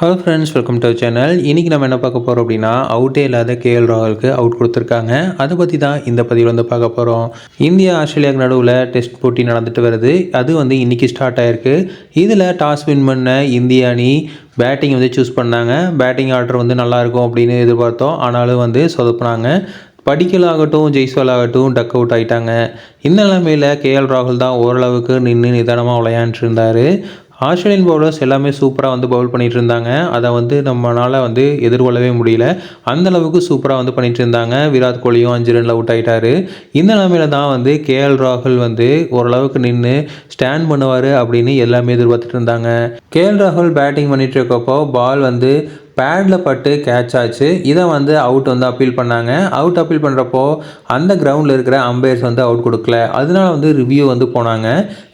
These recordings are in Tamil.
Hello friends welcome to channel இன்றைக்கி நம்ம என்ன பார்க்க போகிறோம் அப்படின்னா அவுட்டே இல்லாத கேஎல் ராகுலுக்கு அவுட் கொடுத்துருக்காங்க. அதை பற்றி தான் இந்த பதிவில் வந்து பார்க்க போகிறோம் இந்தியா ஆஸ்திரேலியாவுக்கு நடுவில் டெஸ்ட் போட்டி நடந்துட்டு வருது. அது வந்து இன்றைக்கி ஸ்டார்ட் ஆயிருக்கு. இதில் டாஸ் வின் பண்ண இந்திய அணி பேட்டிங் வந்து சூஸ் பண்ணாங்க. பேட்டிங் ஆர்டர் வந்து நல்லாயிருக்கும் அப்படின்னு எதிர்பார்த்தோம். ஆனாலும் வந்து சொதப்புனாங்க. படிக்கல் ஆகட்டும் ஜெய்ஸ்வால் ஆகட்டும் டக் அவுட் ஆகிட்டாங்க இந்த நிலைமையில் கேஎல் ராகுல் தான் ஓரளவுக்கு நின்று நிதானமாக விளையாண்டுருந்தார் இருந்தார். ஆஸ்திரேலியன் பவுலர்ஸ் எல்லாமே சூப்பராக வந்து பவுல் பண்ணிகிட்டு இருந்தாங்க அதை வந்து நம்மளால் வந்து எதிர்கொள்ளவே முடியல. அந்தளவுக்கு சூப்பராக வந்து பண்ணிகிட்டு இருந்தாங்க விராட் கோலியும் அஞ்சு ரனில் அவுட் ஆகிட்டார் இந்த நிலமையில தான் வந்து கேஎல் ராகுல் வந்து ஓரளவுக்கு நின்று ஸ்டாண்ட் பண்ணுவார் அப்படின்னு எல்லாமே எதிர்பார்த்துட்டு இருந்தாங்க. கேஎல் ராகுல் பேட்டிங் பண்ணிட்டு இருக்கப்போ பால் வந்து பேடில் பட்டு கேட்ச் ஆச்சு. இதை வந்து அவுட் வந்து அப்பீல் பண்ணாங்க. அவுட் அப்பீல் பண்ணுறப்போ அந்த கிரவுண்டில் இருக்கிற அம்பையர்ஸ் வந்து அவுட் கொடுக்கல. அதனால வந்து ரிவ்யூ வந்து போனாங்க.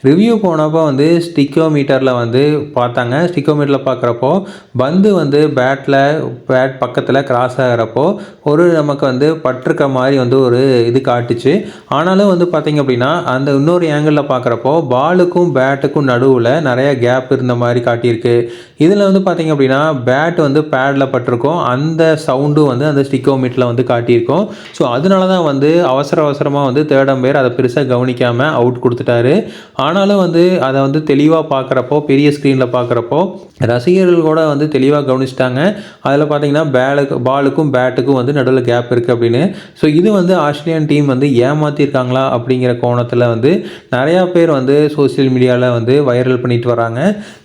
ரிவ்யூ போனப்போ வந்து ஸ்டிக்கோ மீட்டரில் வந்து பார்த்தாங்க. ஸ்டிக்கோ மீட்டரில் பார்க்குறப்போ பந்து வந்து பேட்டில் பேட் பக்கத்தில் கிராஸ் ஆகிறப்போ ஒரு நமக்கு வந்து பட்டிருக்க மாதிரி வந்து ஒரு இது காட்டுச்சு. ஆனாலும் வந்து பார்த்திங்க அப்படின்னா அந்த இன்னொரு ஏங்கிளில் பார்க்குறப்போ பாலுக்கும் பேட்டுக்கும் நடுவில் நிறைய கேப் இருந்த மாதிரி காட்டியிருக்கு. இதில் வந்து பார்த்திங்க அப்படின்னா பேட் வந்து பேடில் பட்டிருக்கோம். அந்த சவுண்டும் வந்து அந்த ஸ்டிக்கோமீட்டில் வந்து காட்டியிருக்கோம். ஸோ அதனால தான் வந்து அவசர அவசரமாக வந்து தேர்ட் அம்பையர் அதை பெருசாக கவனிக்காமல் அவுட் கொடுத்துட்டாரு. ஆனாலும் வந்து அதை வந்து தெளிவாக பார்க்குறப்போ பெரிய ஸ்க்ரீனில் பார்க்குறப்போ ரசிகர்கள் கூட வந்து தெளிவாக கவனிச்சிட்டாங்க. அதில் பார்த்தீங்கன்னா பேலுக்கு பாலுக்கும் பேட்டுக்கும் வந்து நடுவில் கேப் இருக்குது அப்படின்னு. ஸோ இது வந்து ஆஸ்திரேலியன் டீம் வந்து ஏமாற்றிருக்காங்களா அப்படிங்கிற கோணத்தில் வந்து நிறையா பேர் வந்து சோசியல் மீடியாவில் வந்து வைரல் பண்ணிட்டு வராங்க.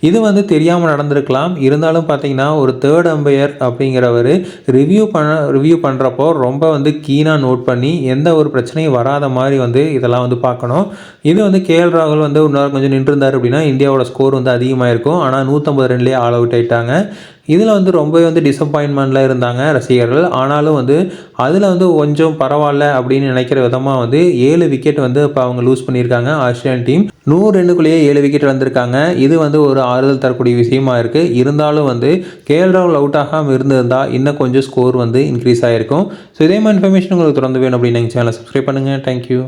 இது வந்து தெரியாமல் நடந்திருக்கலாம். இருந்தாலும் பார்த்தீங்கன்னா ஒரு தேர்ட் அம்பையர் அப்படிங்கிறவர் ரிவ்யூ பண்ண ரிவ்யூ பண்ணுறப்போ ரொம்ப வந்து கீனாக நோட் பண்ணி எந்த ஒரு பிரச்சனையும் வராத மாதிரி வந்து இதெல்லாம் வந்து பார்க்கணும். இது வந்து கேஎல் ராகுல் வந்து இன்னொரு கொஞ்சம் நின்றுருந்தார் அப்படின்னா இந்தியாவோட ஸ்கோர் வந்து அதிகமாக இருக்கும் ஆனால் நூற்றம்பது ரெண்டுலேயே ஆல் அவுட் ஆகிட்டாங்க இதில் வந்து ரொம்பவே வந்து டிசப்பாயின்மெண்ட்டில் இருந்தாங்க ரசிகர்கள். ஆனாலும் வந்து அதில் வந்து கொஞ்சம் பரவாயில்ல அப்படின்னு நினைக்கிற விதமாக வந்து ஏழு விக்கெட் வந்து இப்போ அவங்க லூஸ் பண்ணியிருக்காங்க ஆஸ்திரேலியன் டீம் நூறு ரெண்டுக்குள்ளேயே ஏழு விக்கெட் வந்திருக்காங்க. இது வந்து ஒரு ஆறுதல் தரக்கூடிய விஷயமா இருக்குது இருந்தாலும் வந்து கேஎல் ராகுல் அவுட் ஆகாமல் இருந்திருந்தால் இன்னும் கொஞ்சம் ஸ்கோர் வந்து இன்க்ரீஸ் ஆகிருக்கும் ஸோ இதே மாதிரி இன்ஃபர்மேஷன் உங்களுக்கு தொடர்ந்து வேணும் அப்படின்னு எங்கள் சேனலை சப்ஸ்கிரைப் பண்ணுங்கள் தேங்க்யூ